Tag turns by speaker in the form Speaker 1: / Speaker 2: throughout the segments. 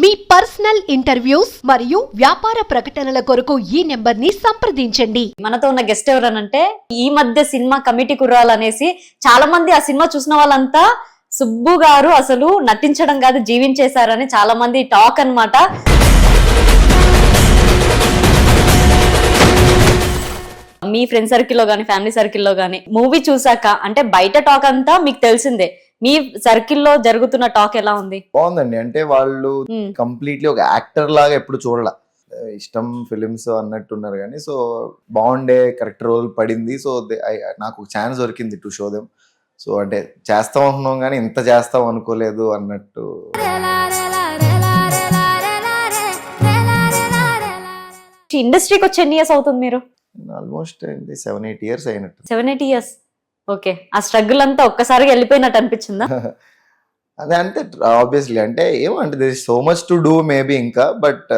Speaker 1: మీ personal interviews మరియు వ్యాపార ప్రకటనల కొరకు ఈ నెంబర్ని సంప్రదించండి.
Speaker 2: మనతో ఉన్న గెస్ట్ ఎవరనంటే ఈ మధ్య సినిమా కమిటీ కుర్రాలు అనేసి చాలా మంది ఆ సినిమా చూసిన వాళ్ళంతా సుబ్బు గారు అసలు నటించడం కాదు జీవించేశారని చాలా మంది టాక్ అన్నమాట. మీ ఫ్రెండ్ సర్కిల్లో కానీ ఫ్యామిలీ సర్కిల్లో కానీ మూవీ చూసాక అంటే బయట టాక్ అంతా మీకు తెలిసిందే. మీ సర్కిల్లో జరుగుతున్న టాక్ ఎలా ఉంది?
Speaker 3: బాగుందండి. అంటే వాళ్ళు కంప్లీట్లీ ఒక యాక్టర్ లాగా ఎప్పుడు చూడాల. ఇష్టం ఫిలిమ్స్ అన్నట్టున్నారు కానీ సో బాగుండే కరెక్ట్ రోల్ పడింది. సో నాకు ఛాన్స్ దొరికింది టు షో దెమ్ సో అంటే చేస్తాం అనుకున్నాం కానీ ఇంత చేస్తాం అనుకోలేదు అన్నట్టు.
Speaker 2: ఇండస్ట్రీకి వచ్చి ఎన్ని ఇయర్స్ అవుతుంది మీరు?
Speaker 3: ఆల్మోస్ట్ సెవెన్ ఎయిట్ ఇయర్స్ అయినట్టు.
Speaker 2: Seven eight years okay. ఆ స్ట్రగుల్ అంతా ఒక్కసారిగా వెళ్ళిపోయినట్టు అనిపించిందా?
Speaker 3: అదే అంటే ఆబ్వియస్లీ అంటే ఏమంటే this so much to do maybe ఇంకా బట్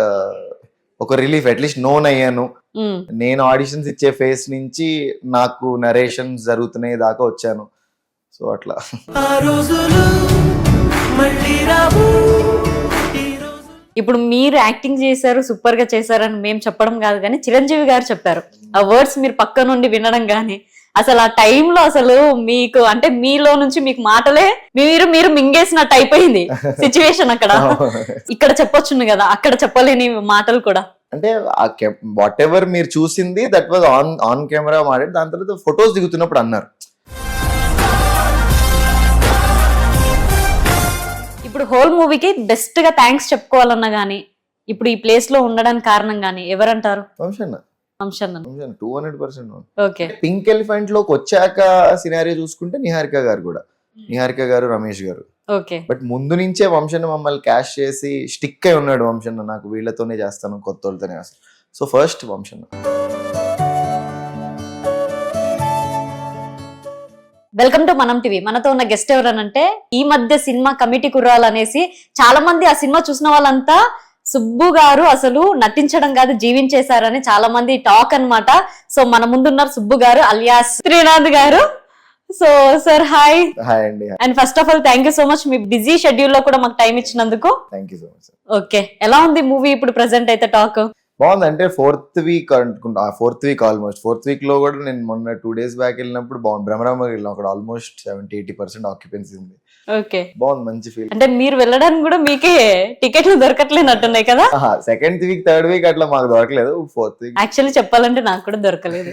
Speaker 3: ఒక రిలీఫ్ అట్లీస్ట్ నోన్ అయ్యాను. నేను ఆడిషన్స్ ఇచ్చే ఫేస్ నుంచి నాకు నరేషన్స్ జరుగుతున్నాయి దాకా వచ్చాను. సో అట్లా.
Speaker 2: ఇప్పుడు మీరు యాక్టింగ్ చేశారు సూపర్గా చేశారని మేము చెప్పడం కాదు కానీ చిరంజీవి గారు చెప్పారు. ఆ వర్డ్స్ మీరు పక్క నుండి వినడం గానీ అసలు ఆ టైంలో అసలు మీకు అంటే మీలో నుంచి మీకు మాటలే మీరు మీరు మింగేసినట్టు అయిపోయింది సిచ్యువేషన్ అక్కడ. ఇక్కడ చెప్పొచ్చును కదా అక్కడ చెప్పలేని మాటలు కూడా.
Speaker 3: అంటే వాట్ ఎవర్ మీరు చూసింది that was on on camera మాట్లాడి దాని తర్వాత ఫొటోస్ దిగుతున్నప్పుడు అన్నారు.
Speaker 2: ఇప్పుడు హోల్ మూవీకి బెస్ట్గా థ్యాంక్స్ చెప్పుకోవాలన్నా గానీ ఇప్పుడు ఈ ప్లేస్లో ఉండడానికి కారణం గానీ ఎవరంటారు?
Speaker 3: వంశన్న. Two hundred percent
Speaker 2: okay.
Speaker 3: Pink ఎలిఫెంట్లోకి వచ్చాక సినారియో చూసుకుంటే నిహారిక గారు కూడా. నిహారిక గారు రమేష్ గారు.
Speaker 2: ఓకే.
Speaker 3: బట్ ముందు నుంచే వంశన్న మమ్మల్ని క్యాష్ చేసి స్టిక్ అయి ఉన్నాడు వంశన్న నాకు వీళ్ళతోనే చేస్తాను కొత్త వాళ్ళతోనే సో ఫస్ట్ వంశన్న
Speaker 2: వెల్కమ్ టు మనం టీవీ మనతో ఉన్న గెస్ట్ ఎవరనంటే ఈ మధ్య సినిమా కమిటీ కుర్రాలు అనేసి చాలా మంది ఆ సినిమా చూసిన వాళ్ళంతా సుబ్బు గారు అసలు నటించడం కాదు జీవించేశారని చాలా మంది టాక్ అన్నమాట. సో మన ముందున్నారు Subbu garu alias Srinath garu. So sir hi.
Speaker 3: Hi అండి.
Speaker 2: And first of all thank you so much me busy షెడ్యూల్లో కూడా మాకు టైం ఇచ్చినందుకు.
Speaker 3: Thank you so much
Speaker 2: okay ఎలా ఉంది మూవీ ఇప్పుడు ప్రెసెంట్ అయితే టాక్?
Speaker 3: బాగుంది అంటే ఫోర్త్ వీక్ అనుకుంటా. Fourth week almost. ఫోర్త్ వీక్లో కూడా నేను మొన్న టూ డేస్ బ్యాక్ వెళ్ళినప్పుడు బాగుంది. భ్రమరామ వెళ్ళాం అక్కడ almost seventy eighty percent occupancy ఉంది.
Speaker 2: ఓకే.
Speaker 3: బాగుంది మంచి ఫీల్
Speaker 2: అంటే మీరు వెళ్ళడానికి కూడా మీకే టికెట్లు దొరకట్లేనట్టున్నాయి కదా?
Speaker 3: సెకండ్ వీక్ థర్డ్ వీక్ అట్లా మాకు దొరకలేదు. ఫోర్త్ వీక్
Speaker 2: యాక్చువల్లీ చెప్పాలంటే నాకు కూడా దొరకలేదు.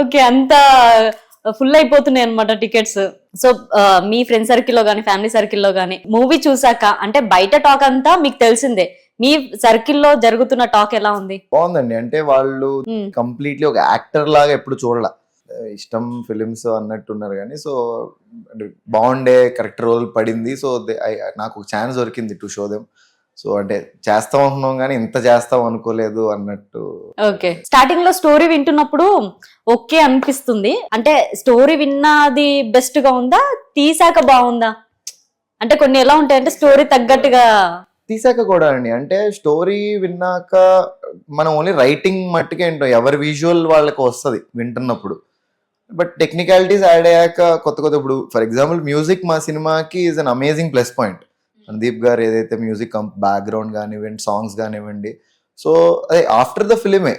Speaker 2: ఓకే అంత ఫుల్ అయిపోతున్నాయి అనమాట టికెట్స్ సో మీ ఫ్రెండ్ సర్కిల్లో కానీ ఫ్యామిలీ సర్కిల్లో కానీ మూవీ చూసాక అంటే బయట టాక్ అంతా మీకు తెలిసిందే. మీ సర్కిల్లో జరుగుతున్న టాక్ ఎలా ఉంది?
Speaker 3: బాగుందండి. అంటే వాళ్ళు కంప్లీట్లీ ఒక యాక్టర్ లాగా ఎప్పుడు చూడాల. ఇష్టం ఫిలిమ్స్ అన్నట్టున్నారు కానీ సో అంటే బాగుండే కరెక్ట్ రోల్ పడింది. సో నాకు ఛాన్స్ దొరికింది టు షో దెమ్ సో అంటే చేస్తాం అనుకున్నాం కానీ ఇంత చేస్తాం అనుకోలేదు అన్నట్టు.
Speaker 2: ఓకే. స్టార్టింగ్లో స్టోరీ వింటున్నప్పుడు ఓకే అనిపిస్తుంది. అంటే స్టోరీ విన్నది బెస్ట్గా ఉందా? తీసాక బాగుందా? అంటే కొన్ని ఎలా ఉంటాయంటే స్టోరీ తగ్గట్టుగా
Speaker 3: తీసాక కూడా అండి. అంటే స్టోరీ విన్నాక మనం ఓన్లీ రైటింగ్ మట్టుకే వింటాం. ఎవరి విజువల్ వాళ్ళకి వస్తుంది వింటున్నప్పుడు. బట్ టెక్నికాలిటీస్ యాడ్ అయ్యాక కొత్త కొత్త ఇప్పుడు ఫర్ ఎగ్జాంపుల్ మ్యూజిక్ మా సినిమాకి is an amazing plus point Sandeep garu ఏదైతే మ్యూజిక్ బ్యాక్గ్రౌండ్ కానివ్వండి సాంగ్స్ కానివ్వండి. సో అదే ఆఫ్టర్ ద ఫిలిమే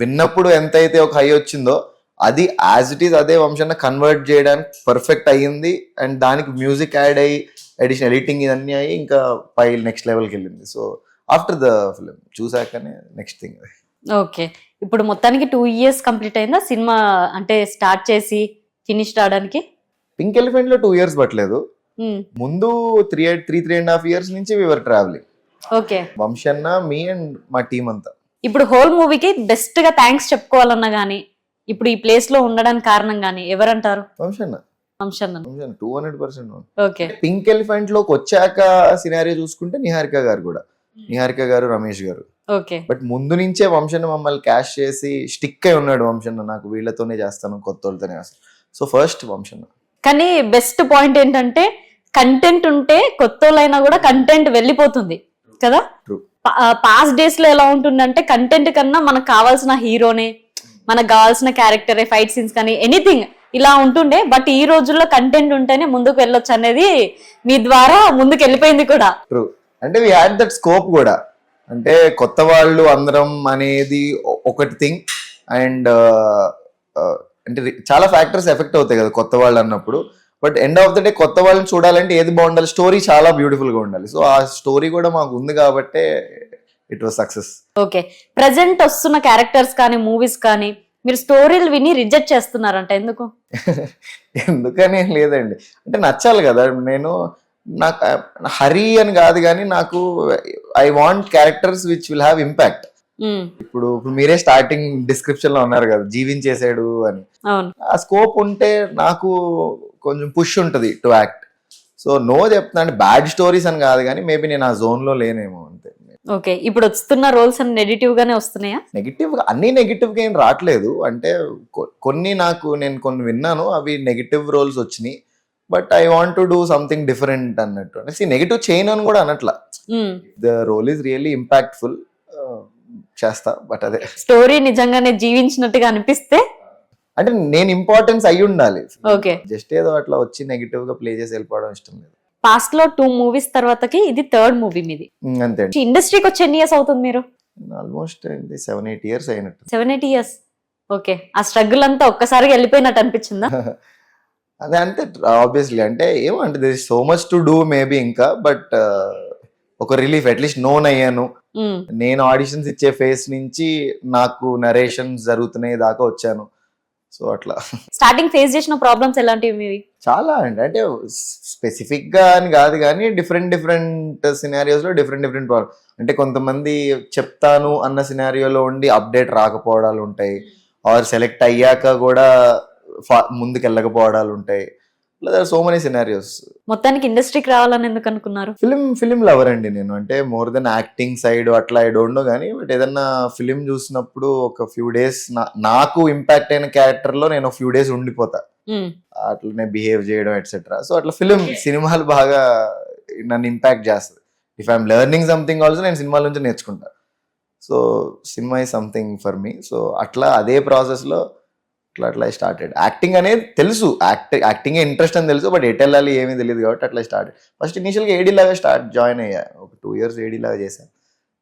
Speaker 3: విన్నప్పుడు ఎంత అయితే ఒక హై వచ్చిందో అది యాజ్ ఇట్ ఈస్ అదే వంశాన్ని కన్వర్ట్ చేయడానికి పర్ఫెక్ట్ అయ్యింది. అండ్ దానికి మ్యూజిక్ యాడ్ అయ్యి అడిషనల్ ఎడిటింగ్ ఇవన్నీ అయ్యి ఇంకా పై నెక్స్ట్ లెవెల్కి వెళ్ళింది. సో ఆఫ్టర్ ద ఫిలిం చూసాకనే నెక్స్ట్ థింగ్
Speaker 2: ఓకే ఇప్పుడు మొత్తానికి టూ ఇయర్స్ కంప్లీట్ అయిందా? సినిమా అంటే స్టార్ట్ చేసి ఫినిష్ అవడానికి
Speaker 3: పింక్ ఎలిఫెంట్లో టూ ఇయర్స్ పట్టలేదు.
Speaker 2: ఉమ్,
Speaker 3: ముందు three three three and half years నుంచి వివర్ ట్రావెలింగ్
Speaker 2: ఓకే
Speaker 3: వంశన్న మీ అండ్ మా టీం అంతా.
Speaker 2: ఇప్పుడు హోల్ మూవీకి బెస్ట్గా థ్యాంక్స్ చెప్పుకోవాలన్నా గానీ ఇప్పుడు ఈ ప్లేస్లో ఉండడానికి కారణం గానీ ఎవరంటారు?
Speaker 3: వంశన్న two hundred percent
Speaker 2: okay.
Speaker 3: Pink ఎలిఫెంట్లోకి వచ్చాక సినారియో చూసుకుంటే నిహారిక గారు కూడా. నిహారిక గారు రమేష్ గారు.
Speaker 2: ఓకే.
Speaker 3: బట్ ముందు నుంచే వంశన్న మమ్మల్ని క్యాష్ చేసి స్టిక్ అయి ఉన్నాడు వంశన్న నాకు. వీళ్ళతోనే చేస్తాను కొత్త వాళ్ళతోనే చేస్తాను. సో ఫస్ట్ వంశన్న.
Speaker 2: కానీ బెస్ట్ పాయింట్ ఏంటంటే కంటెంట్ ఉంటే కొత్త వాళ్ళైనా కూడా కంటెంట్ వెళ్ళిపోతుంది కదా?
Speaker 3: True.
Speaker 2: పాస్ట్ డేస్లో ఎలా ఉంటుందంటే కంటెంట్ కన్నా మనకు కావాల్సిన హీరోనే మనకు కావాల్సిన క్యారెక్టర్ ఫైట్ సీన్స్ కానీ ఎనీథింగ్ ఇలా ఉంటుండే. బట్ ఈ రోజుల్లో కంటెంట్ ఉంటేనే ముందుకు వెళ్ళొచ్చు అనేది మీ ద్వారా ముందుకు వెళ్ళిపోయింది కూడా
Speaker 3: అంటే వి హ్యాడ్ దట్ స్కోప్ కూడా. అంటే కొత్త వాళ్ళు అందరం అనేది ఒకటి థింగ్ అండ్ uh, uh, అంటే చాలా ఫ్యాక్టర్స్ ఎఫెక్ట్ అవుతాయి కదా కొత్త వాళ్ళు అన్నప్పుడు. But end of the day కొత్త వాళ్ళని చూడాలంటే ఏది బాగుండాలి? స్టోరీ చాలా బ్యూటిఫుల్గా ఉండాలి. సో ఆ స్టోరీ కూడా మాకు ఉంది కాబట్టే it was success.
Speaker 2: Okay. Present వస్తున్న క్యారెక్టర్స్ కానీ మూవీస్ కానీ మీరు స్టోరీలు విని రిజెక్ట్ చేస్తున్నారంట ఎందుకు?
Speaker 3: ఎందుకని ఏం లేదండి. అంటే నచ్చాలి కదా. నేను నాకు హరి అని కాదు కానీ నాకు I want characters which will have impact ఇప్పుడు ఇప్పుడు మీరే స్టార్టింగ్ డిస్క్రిప్షన్లో ఉన్నారు కదా జీవించేసాడు అని. ఆ స్కోప్ ఉంటే నాకు కొంచెం పుష్ ఉంటది టు యాక్ట్ సో నో చెప్తున్నా అంటే బ్యాడ్ స్టోరీస్ అని కాదు కానీ మేబీ నేను ఆ జోన్లో లేనేమో
Speaker 2: ఓకే ఇప్పుడు వస్తున్న రోల్స్ అన్ని నెగిటివ్ గానే వస్తున్నాయా?
Speaker 3: నెగిటివ్గా అన్ని నెగిటివ్గా ఏం రావట్లేదు అంటే కొన్ని నాకు నేను కొన్ని విన్నాను అవి నెగిటివ్ రోల్స్ వచ్చినాయి. But I want to do something different అన్నట్టు. అంటే నెగిటివ్ చేయను అని కూడా అనట్లా. The role is really impactful చేస్తా బట్ అదే.
Speaker 2: స్టోరీ నిజంగానే జీవించినట్టుగా అనిపిస్తే?
Speaker 3: అంటే నేను ఇంపార్టెన్స్ అయి ఉండాలి
Speaker 2: ఓకే
Speaker 3: జస్ట్ ఏదో అట్లా వచ్చి నెగిటివ్గా ప్లే చేసి వెళ్ళిపోవడం ఇష్టం లేదు.
Speaker 2: పాస్ట్లో టూ మూవీస్ తర్వాతకి ఇది థర్డ్ మూవీ మీది.
Speaker 3: అంతే
Speaker 2: ఇండస్ట్రీకి వచ్చి ఎన్ని ఇయర్స్ అవుతుంది మీరు?
Speaker 3: ఆల్మోస్ట్ సెవెన్ ఎయిట్ ఇయర్స్ అయినట్టు.
Speaker 2: సెవెన్ ఎయిట్ ఇయర్స్ ఓకే ఆ స్ట్రగుల్ అంతా ఒక్కసారిగా వెళ్ళిపోయినట్టు అనిపించిందా?
Speaker 3: అదే అంతే ఆబ్వియస్లీ అంటే ఏమో అంటే this so much to do maybe ఇంకా బట్ ఒక రిలీఫ్ అట్లీస్ట్ నోన్ అయ్యాను. నేను ఆడిషన్స్ ఇచ్చే ఫేస్ నుంచి నాకు నరేషన్స్ జరుగుతున్నాయి దాకా వచ్చాను. సో అట్లా.
Speaker 2: స్టార్టింగ్ ఫేస్ చేసిన ప్రాబ్లమ్స్ ఎలాంటివి మీవి?
Speaker 3: చాలా అండి. అంటే స్పెసిఫిక్గా అని కాదు కానీ డిఫరెంట్ డిఫరెంట్ సినారియోస్లో డిఫరెంట్ డిఫరెంట్ ప్రాబ్లమ్ అంటే కొంతమంది చెప్తాను అన్న సినారియోలో ఉండి అప్డేట్ రాకపోవడాలు ఉంటాయి. ఆర్ సెలెక్ట్ అయ్యాక కూడా ఫా- ముందుకు వెళ్ళకపోవడాలు ఉంటాయి. లేదా సో మెనీ సినారియోస్
Speaker 2: మొత్తానికి ఇండస్ట్రీకి రావాలని ఎందుకు అనుకున్నారు?
Speaker 3: ఫిలిం ఫిలిం లవర్ అండి నేను. అంటే మోర్ దెన్ యాక్టింగ్ సైడ్ అట్లా ఐ డోంట్ నో కానీ బట్ ఏదన్నా ఫిలిం చూసినప్పుడు ఒక ఫ్యూ డేస్ నాకు ఇంపాక్ట్ అయిన క్యారెక్టర్లో నేను ఫ్యూ డేస్ ఉండిపోతా.
Speaker 2: ఉమ్,
Speaker 3: అట్లనే బిహేవ్ చేయడం ఎట్సెట్రా సో అట్లా ఫిలిం సినిమాలు బాగా నన్ను ఇంపాక్ట్ చేస్తుంది if I'm learning something also నేను సినిమాల నుంచి నేర్చుకుంటా. సో సినిమా ఈ సంథింగ్ ఫర్ మీ సో అట్లా అదే ప్రాసెస్లో అట్లా అట్లా స్టార్టెడ్ యాక్టింగ్ అనేది తెలుసు. యాక్ట్ యాక్టింగ్ ఇంట్రెస్ట్ అని తెలుసు బట్ ఎటు వెళ్ళాలి ఏమీ తెలియదు కాబట్టి అట్లా స్టార్ట్ ఫస్ట్ ఇనిషియల్గా ఏడీ లాగా స్టార్ట్ జాయిన్ అయ్యా. ఒక టూ ఇయర్స్ ఏడీ లాగా చేశాను.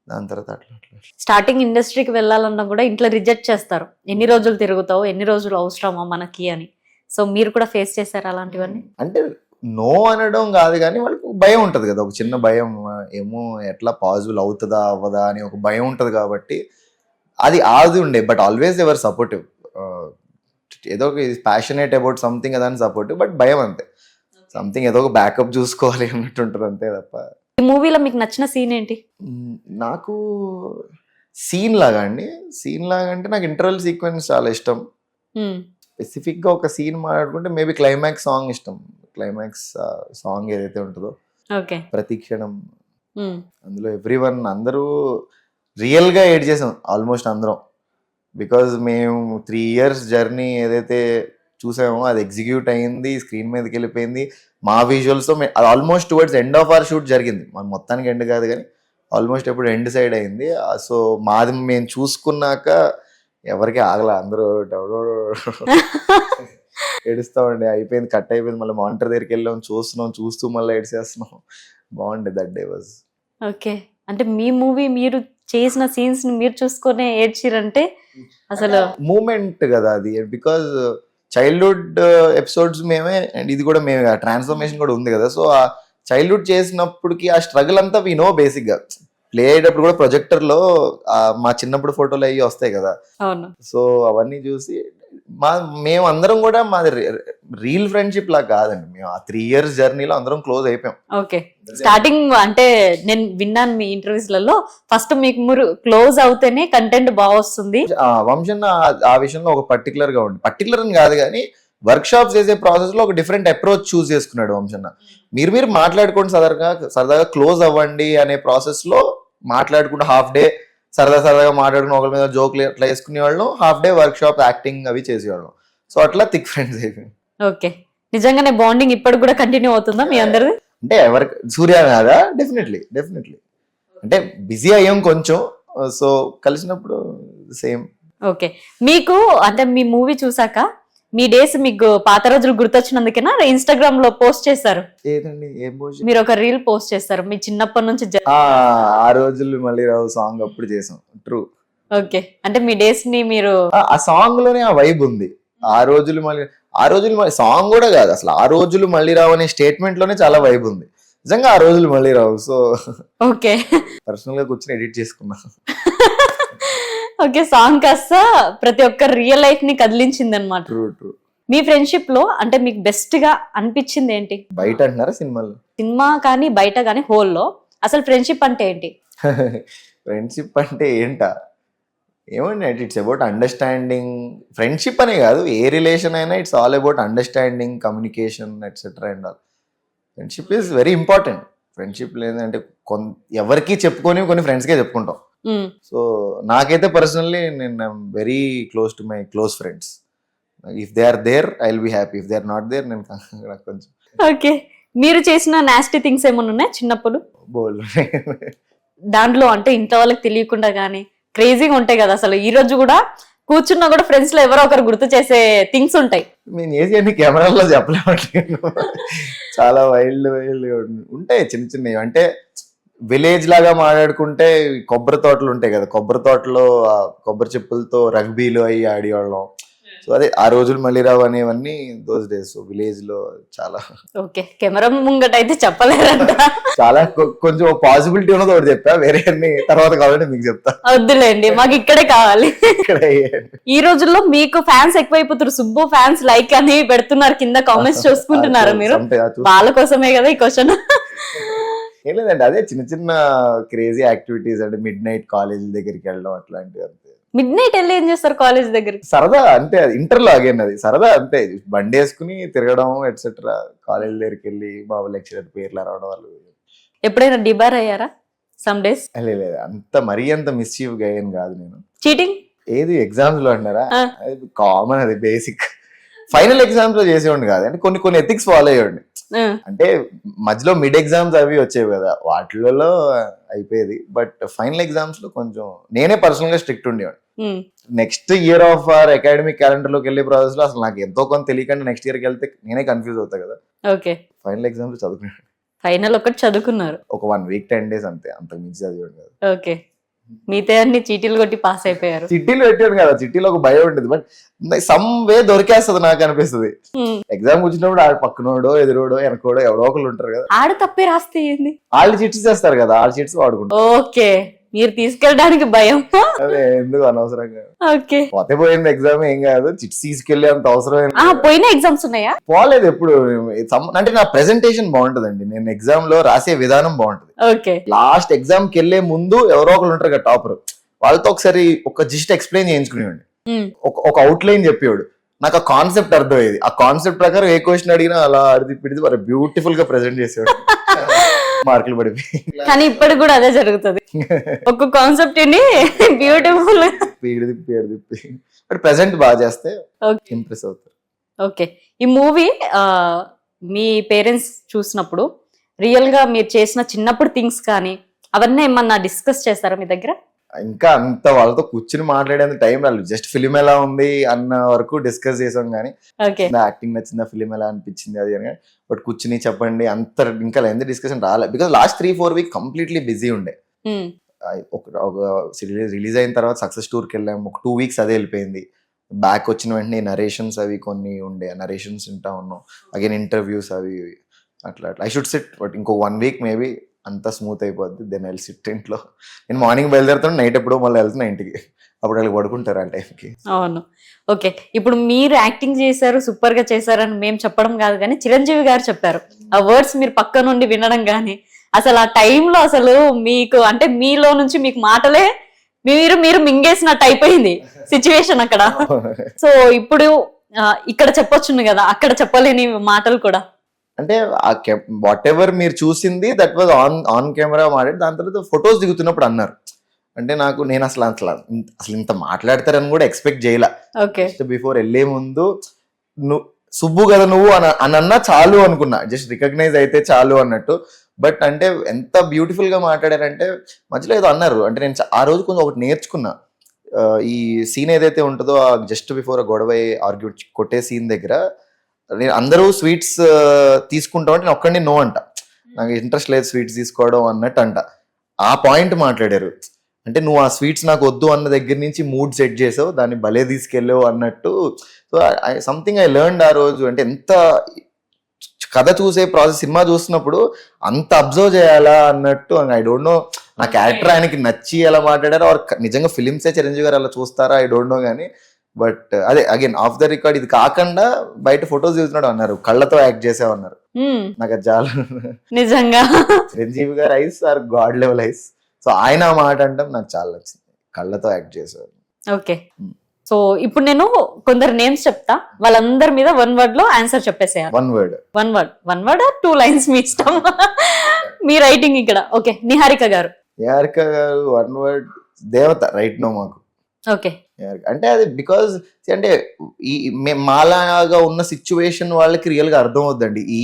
Speaker 3: దాని తర్వాత అట్లా అట్లా.
Speaker 2: స్టార్టింగ్ ఇండస్ట్రీకి వెళ్ళాలన్నా కూడా ఇంట్లో రిజెక్ట్ చేస్తారు. ఎన్ని రోజులు తిరుగుతావు? ఎన్ని రోజులు అవసరమా మనకి అని. సో మీరు కూడా ఫేస్ చేశారు అలాంటివన్నీ?
Speaker 3: అంటే నో అనడం కాదు కానీ వాళ్ళకి భయం ఉంటుంది కదా. ఒక చిన్న భయం ఏమో ఎట్లా పాజిబుల్ అవుతుందా అవ్వదా అని ఒక భయం ఉంటుంది కాబట్టి అది ఆది ఉండే. బట్ ఆల్వేస్ ఎవర్ సపోర్టివ్ ఏదో ఒక ప్యాషనేట్ అబౌట్ సంథింగ్ అదని సపోర్టివ్ బట్ భయం అంతే. సంథింగ్ ఏదో ఒక బ్యాకప్ చూసుకోవాలి అన్నట్టు ఉంటుంది అంతే తప్ప.
Speaker 2: ఈ మూవీలో మీకు నచ్చిన సీన్ ఏంటి?
Speaker 3: నాకు సీన్ లాగా అండి. సీన్ లాగా అంటే నాకు ఇంటర్వెల్ సీక్వెన్స్ చాలా ఇష్టం. స్పెసిఫిక్గా ఒక సీన్ మాట్లాడుకుంటే మేబీ క్లైమాక్స్ సాంగ్ ఇష్టం. క్లైమాక్స్ సాంగ్ ఏదైతే ఉంటుందో.
Speaker 2: ఓకే
Speaker 3: ప్రతి క్షణం. అందులో ఎవ్రీ వన్ అందరూ రియల్గా ఏడ్ చేసాం. ఆల్మోస్ట్ అందరం. బికాజ్ మేము త్రీ ఇయర్స్ జర్నీ ఏదైతే చూసామో అది ఎగ్జిక్యూట్ అయింది స్క్రీన్ మీదకి వెళ్ళిపోయింది. మా విజువల్స్తో అది almost towards end of our shoot జరిగింది. మన మొత్తానికి ఎండ్ కాదు కానీ ఆల్మోస్ట్ ఎప్పుడు ఎండ్ సైడ్ అయింది. సో మాది మేము చూసుకున్నాక ఎవరికి ఆగల. అందరూ ఏడుస్తామండి. అయిపోయింది కట్ అయిపోయింది. మళ్ళీ మానిటర్ దగ్గరికి వెళ్ళాం చూస్తున్నాం చూస్తూ మళ్ళీ ఏడ్చేస్తున్నాం. బాగుండే దట్ డే వాజ్
Speaker 2: ఓకే అంటే మీ మూవీ మీరు చేసిన సీన్స్ని మీరు చూసుకునే ఏడ్చిరంటే అసలు
Speaker 3: మూమెంట్ కదా అది. బికాజ్ చైల్డ్హుడ్ ఎపిసోడ్స్ మేమే అండ్ ఇది కూడా మేమే ట్రాన్స్ఫర్మేషన్ కూడా ఉంది కదా. సో ఆ చైల్డ్హుడ్ చేసినప్పటికి ఆ స్ట్రగుల్ అంతా వి నో బేసిక్గా. ప్లే అయ్యేటప్పుడు కూడా ప్రొజెక్టర్లో మా చిన్నప్పుడు ఫోటోలు అవి వస్తాయి కదా. సో అవన్నీ చూసి మా మేము అందరం కూడా మాది రియల్ ఫ్రెండ్షిప్ లా కాదండి. మేము ఆ త్రీ ఇయర్స్ జర్నీలో అందరం క్లోజ్ అయిపోయాం.
Speaker 2: ఓకే. స్టార్టింగ్ అంటే నేను విన్నాను మీ ఇంటర్వ్యూస్లలో. ఫస్ట్ మీకు మీరు క్లోజ్ అవుతేనే కంటెంట్ బాగా వస్తుంది.
Speaker 3: ఆ వంశన్ ఆ- ఆ విషయంలో ఒక పర్టికులర్గా ఉంది పర్టికులర్ అని కాదు కానీ వర్క్ షాప్స్ చేసే ప్రాసెస్లో ఒక డిఫరెంట్ అప్రోచ్ చూస్ చేసుకున్నాడు వంశన్న. మీరు మీరు మాట్లాడుకోండి సరదాగా సరదాగా క్లోజ్ అవ్వండి అనే ప్రాసెస్లో మాట్లాడుకుంటూ హాఫ్ డే సరదా సరదాగా మాట్లాడుకుని ఒకరి మీద జోక్లు అట్లా వేసుకునే వాళ్ళం half day workshop acting అవి చేసేవాళ్ళం. సో అట్లా థిక్ ఫ్రెండ్స్ అయిపోయింది
Speaker 2: ఓకే. నిజంగానే బాండింగ్ ఇప్పటికి కూడా కంటిన్యూ అవుతుందా మీ అందరిది?
Speaker 3: అంటే ఎవరికి సూర్య కాదా? డెఫినెట్లీ డెఫినెట్లీ అంటే బిజీ అయ్యాం కొంచెం. సో కలిసినప్పుడు సేమ్
Speaker 2: ఓకే. మీకు అంటే మీ మూవీ చూసాక మీ డేస్ మీకు పాత రోజులు గుర్తొచ్చినందుకేనా? ఇన్స్టాగ్రామ్లో పోస్ట్ చేశారు.
Speaker 3: ఏదండి? ఏం
Speaker 2: మీరు ఒక రీల్ పోస్ట్ చేస్తారు. మీ చిన్నప్పటి నుంచి జ-
Speaker 3: ఆ రోజులు మళ్ళీ రావు సాంగ్ అప్పుడు చేసాం. True
Speaker 2: okay. అంటే మీ డేస్ని మీరు
Speaker 3: ఆ సాంగ్లోనే ఆ వైబ్ ఉంది. ఆ రోజులు మళ్ళీ ఆ రోజులు మళ్ళీ సాంగ్ కూడా కాదు అసలు. ఆ రోజులు మళ్ళీ రావు అనే స్టేట్మెంట్లోనే చాలా వైబ్ ఉంది. నిజంగా ఆ రోజులు మళ్ళీ రావు. So
Speaker 2: okay.
Speaker 3: పర్సనల్గా కూర్చొని ఎడిట్ చేసుకున్నా.
Speaker 2: ఓకే సాంగ్ కాస్త ప్రతి ఒక్క రియల్ లైఫ్ని కదిలించింది అనమాట
Speaker 3: ట్రూ ట్రూ
Speaker 2: మీ ఫ్రెండ్షిప్లో అంటే మీకు బెస్ట్గా అనిపించింది ఏంటి?
Speaker 3: బయట అంటున్నారా సినిమాలో
Speaker 2: సినిమా కానీ బయట కానీ హోల్లో అసలు ఫ్రెండ్షిప్ అంటే ఏంటి?
Speaker 3: ఫ్రెండ్షిప్ అంటే ఏంటా? ఏమండి ఇట్స్ అబౌట్ అండర్స్టాండింగ్ ఫ్రెండ్షిప్ అనే కాదు ఏ రిలేషన్ అయినా it's all about understanding communication etcetera and all friendship is very important friendship లేదంటే కొన్ ఎవరికి చెప్పుకొని కొన్ని ఫ్రెండ్స్కే చెప్పుకుంటాం. సో నాకైతే పర్సనల్లీ నేను very close to my close friends if they are there I will be happy if they are not there నేను నాకు కొంచెం
Speaker 2: ఓకే మీరు చేసిన నాస్టీ థింగ్స్ ఏమన్నా ఉన్నాయి చిన్నప్పుడు?
Speaker 3: బోల్
Speaker 2: దాంట్లో అంటే ఇంట్లో వాళ్ళకి తెలియకుండా కానీ క్రేజీగా ఉంటాయి కదా అసలు. ఈ రోజు కూడా కూర్చున్నా కూడా ఫ్రెండ్స్లో ఎవరో ఒకరు గుర్తు చేసే థింగ్స్ ఉంటాయి.
Speaker 3: నేను చేసి అన్ని కెమెరాల్లో చెప్పలేమట్లేదు చాలా వైల్డ్ వైల్డ్ ఉంటాయి చిన్న చిన్నవి. అంటే విలేజ్ లాగా మాట్లాడుకుంటే కొబ్బరి తోటలు ఉంటాయి కదా. కొబ్బరి తోటలో కొబ్బరి చెప్పులతో రగ్బీలు అయ్యి ఆడేవాళ్ళం. సో అదే ఆ రోజులు మళ్ళీ రావు అనేవన్నీ దోస్ డేస్ విలేజ్లో చాలా
Speaker 2: ఓకే. కెమెరా ముంగట అయితే చెప్పలేరంట
Speaker 3: చాలా కొంచెం పాసిబిలిటీ ఉన్నది ఒకటి చెప్పా. వేరే అన్ని తర్వాత కావాలంటే మీకు చెప్తా.
Speaker 2: వద్దులేండి. మాకు ఇక్కడే కావాలి. ఈ రోజుల్లో మీకు ఫ్యాన్స్ ఎక్కువైపోతారు సుబ్బు ఫ్యాన్స్ లైక్ అని పెడుతున్నారు. కింద కామెంట్స్ చూసుకుంటున్నారా మీరు? వాళ్ళ కోసమే కదా ఈ క్వశ్చన్
Speaker 3: ఏం లేదండి అదే చిన్న చిన్న క్రేజీ యాక్టివిటీస్ అంటే మిడ్ నైట్ కాలేజ్ దగ్గరికి వెళ్ళడం అట్లాంటివి అంతే.
Speaker 2: మిడ్ నైట్ వెళ్ళి ఏం చేస్తారు కాలేజ్ దగ్గరికి?
Speaker 3: సరదా అంతే అది ఇంటర్లో అగైన్ అది సరదా అంతే. బండి వేసుకుని తిరగడం ఎట్సెట్రా కాలేజ్ దగ్గరికి వెళ్ళి మా లెక్చరర్ పేర్లు రావడం వాళ్ళు.
Speaker 2: ఎప్పుడైనా డిబార్ అయ్యారా? సమ్ డేస్
Speaker 3: లేదు అంత మరీ అంత మిస్చీవ్గా ఏం కాదు నేను.
Speaker 2: చీటింగ్
Speaker 3: ఏది ఎగ్జామ్స్లో అన్నారా. అది కామన్ అది బేసిక్ ఫైనల్ ఎగ్జామ్స్లో చేసేవాడిని కాదు అంటే కొన్ని కొన్ని ఎథిక్స్ ఫాలో అయ్యేవాడిని. అంటే మధ్యలో మిడ్ ఎగ్జామ్స్ అవి వచ్చేవి కదా వాటిలలో అయిపోయేది. బట్ ఫైనల్ ఎగ్జామ్స్లో కొంచెం నేనే పర్సనల్గా స్ట్రిక్ట్ ఉండేవాడిని. Next year of or academic క్యాలెండర్లోకి వెళ్ళే ప్రాసెస్లో అసలు నాకు ఎంతో కొంత తెలియకుండా నెక్స్ట్ ఇయర్కి వెళ్తే నేనే కన్ఫ్యూజ్ అవుతా కదా.
Speaker 2: ఓకే.
Speaker 3: ఫైనల్ ఎగ్జామ్స్ చదువుకున్నాను
Speaker 2: ఫైనల్ ఒకటి చదువుకున్నారు.
Speaker 3: ఒక వన్ వీక్ టెన్ డేస్ అంతే అంతకు మించి చదివాడు కదా.
Speaker 2: ఓకే. మిగతా అన్ని చీటీలు కొట్టి పాస్ అయిపోయారు.
Speaker 3: చిట్టీలు పెట్టాను కదా చిట్టీలో ఒక భయం ఉంటుంది బట్ సమ్ వే దొరికేస్తుంది నాకు అనిపిస్తుంది. ఎగ్జామ్ కూర్చున్నప్పుడు ఆడ పక్కనోడో ఎదురోడో వెనకోడో ఎవరో ఒకళ్ళు ఉంటారు కదా.
Speaker 2: ఆడ తప్పే రాస్తే ఏంది?
Speaker 3: వాళ్ళు చిట్స్ చేస్తారు కదా వాళ్ళ చిట్స్ వాడుకుంటారు.
Speaker 2: ఓకే. మీరు తీసుకెళ్ళడానికి భయం
Speaker 3: అదే ఎందుకు అనవసరంగా?
Speaker 2: ఓకే.
Speaker 3: పోతే పోయింది ఎగ్జామ్ ఏం కాదు చిట్స్ తీసుకెళ్ళే అంత అవసరం.
Speaker 2: పోయిన ఎగ్జామ్స్ ఉన్నాయా?
Speaker 3: పోలేదు ఎప్పుడు. అంటే నా ప్రెజెంటేషన్ బాగుంటదండి. నేను ఎగ్జామ్లో రాసే విధానం బాగుంటది.
Speaker 2: ఓకే.
Speaker 3: లాస్ట్ ఎగ్జామ్కి వెళ్ళే ముందు ఎవరో ఒకరు ఉంటారు కదా టాపర్ వాళ్ళతో ఒకసారి ఒక జిస్ట్ ఎక్స్ప్లెయిన్ చేయించుకునేవాడిని. ఒక అవుట్ లైన్ చెప్పేవాడు. నాకు ఆ కాన్సెప్ట్ అర్థమయ్యేది. ఆ కాన్సెప్ట్ ప్రకారం ఏ క్వశ్చన్ అడిగినా అలా అడిది పిడిది మరి బ్యూటిఫుల్గా ప్రెజెంట్ చేసేవాడు. మార్కులు పడిపోయి.
Speaker 2: కానీ ఇప్పటికి కూడా అదే జరుగుతుంది. ఒక కాన్సెప్ట్ని బ్యూటిఫుల్
Speaker 3: పీడి తిప్పి ఏడు తిప్పి. బట్ ప్రెసెంట్ బాగా చేస్తే ఇంప్రెస్ అవుతారు.
Speaker 2: ఓకే ఈ మూవీ మీ పేరెంట్స్ చూసినప్పుడు రియల్గా మీరు చేసిన చిన్నప్పుడు థింగ్స్ కానీ అవన్నీ ఏమన్నా డిస్కస్ చేస్తారా మీ దగ్గర?
Speaker 3: ఇంకా అంత వాళ్ళతో కూర్చుని మాట్లాడేంత టైం రాలేదు. జస్ట్ ఫిలిం ఎలా ఉంది అన్న వరకు డిస్కస్ చేసాం కానీ యాక్టింగ్ నచ్చిందా ఫిలిం ఎలా అనిపించింది అది అని బట్ కూర్చుని చెప్పండి అంత ఇంకా ఎంత డిస్కషన్ రాలేదు because last three four week completely busy ఉండే. ఆ, ఒక రిలీజ్ అయిన తర్వాత సక్సెస్ టూర్కి వెళ్ళాం ఒక టూ వీక్స్ అదే వెళ్ళిపోయింది. బ్యాక్ వచ్చిన వెంటనే నరేషన్స్ అవి కొన్ని ఉండే. నరేషన్స్ వింటా ఉన్నాం. అగైన్ ఇంటర్వ్యూస్ అవి. అట్లా అట్లా. ఐ షుడ్ సిట్ బట్ ఇంకో వన్ వీక్ మేబీ అంతా స్మూత్ అయిపోద్ది. దెన్ ఐ సిట్ ఇంట్లో. నేను మార్నింగ్ బయలుదేరుతాను నైట్ ఎప్పుడో మళ్ళీ వెళ్తున్నా ఇంటికి. అప్పుడు వాళ్ళు పడుకుంటారు ఆ టైంకి.
Speaker 2: అవును. ఓకే. ఇప్పుడు మీరు యాక్టింగ్ చేశారు సూపర్గా చేశారని మేము చెప్పడం కాదు కానీ చిరంజీవి గారు చెప్పారు. ఆ వర్డ్స్ మీరు పక్క నుండి వినడం కానీ అసలు ఆ టైంలో అసలు మీకు అంటే మీలో నుంచి మీకు మాటలే మీరు మీరు మింగేసినట్టు అయిపోయింది సిచ్యువేషన్ అక్కడ. సో ఇప్పుడు ఇక్కడ చెప్పొచ్చును కదా అక్కడ చెప్పలేని మాటలు కూడా.
Speaker 3: అంటే ఆ వాట్ ఎవర్ మీరు చూసింది that was on on camera మాట్లాడి దాని తర్వాత ఫొటోస్ దిగుతున్నప్పుడు అన్నారు. అంటే నాకు నేను అసలు అసలు అసలు ఇంత మాట్లాడతారని కూడా ఎక్స్పెక్ట్ చేయలే.
Speaker 2: ఓకే.
Speaker 3: జస్ట్ బిఫోర్ వెళ్ళే ముందు నువ్వు సుబ్బు కదా నువ్వు అని అని అన్నా చాలు అనుకున్నా. జస్ట్ రికగ్నైజ్ అయితే చాలు అన్నట్టు. బట్ అంటే ఎంత బ్యూటిఫుల్గా మాట్లాడారంటే మధ్యలో ఏదో అన్నారు. అంటే నేను ఆ రోజు కొంచెం ఒకటి నేర్చుకున్నా. ఈ సీన్ ఏదైతే ఉంటుందో జస్ట్ బిఫోర్ గొడవ ఆర్గ్యూ కొట్టే సీన్ దగ్గర నేను అందరూ స్వీట్స్ తీసుకుంటాం అంటే నేను ఒక్కడిని నో అంట. నాకు ఇంట్రెస్ట్ లేదు స్వీట్స్ తీసుకోవడం అన్నట్టు అంట. ఆ పాయింట్ మాట్లాడారు. అంటే నువ్వు ఆ స్వీట్స్ నాకు వద్దు అన్న దగ్గర నుంచి మూడ్ సెట్ చేసావు దాన్ని భలే తీసుకెళ్ళావు అన్నట్టు. సో సంథింగ్ ఐ లెర్న్ ఆ రోజు అంటే ఎంత కథ చూసే ప్రాసెస్ సినిమా చూస్తున్నప్పుడు అంత అబ్జర్వ్ చేయాలా అన్నట్టు ఐ డోంట్ నో నా క్యారెక్టర్ ఆయనకి నచ్చి ఎలా మాట్లాడారో? నిజంగా ఫిలిమ్సే చిరంజీవి గారు అలా చూస్తారా? ఐ డోంట్ నో కానీ బట్ అదే అగైన్ ఆఫ్ ద రికార్డ్ ఇది కాకుండా బయట ఫొటోస్ చూస్తున్నాడు అన్నారు. కళ్ళతో యాక్ట్ చేసావు అన్నారు
Speaker 2: మ్మ్.
Speaker 3: నాకు అది చాలా
Speaker 2: నిజంగా.
Speaker 3: Chiranjeevi garu eyes are god level eyes. So ఆయన మాట అంటే నాకు చాలా నచ్చింది. కళ్ళతో యాక్ట్ చేశారు
Speaker 2: ఓకే. సో ఇప్పుడు నేను కొందరు నేమ్స్ చెప్తా. వాళ్ళందరి మీద వన్ వర్డ్లో answer చెప్పేసేయాలి.
Speaker 3: One word.
Speaker 2: One word. One word two lines మీ ఇష్టం? మీ రైటింగ్ ఇక్కడ. Okay Niharika garu.
Speaker 3: Niharika garu one word దేవత. రైట్ నో మాకు.
Speaker 2: ఓకే.
Speaker 3: అంటే అది బికాజ్ అంటే ఈ మాలాగా ఉన్న సిచ్యువేషన్ వాళ్ళకి రియల్గా అర్థం అవుద్దండి. ఈ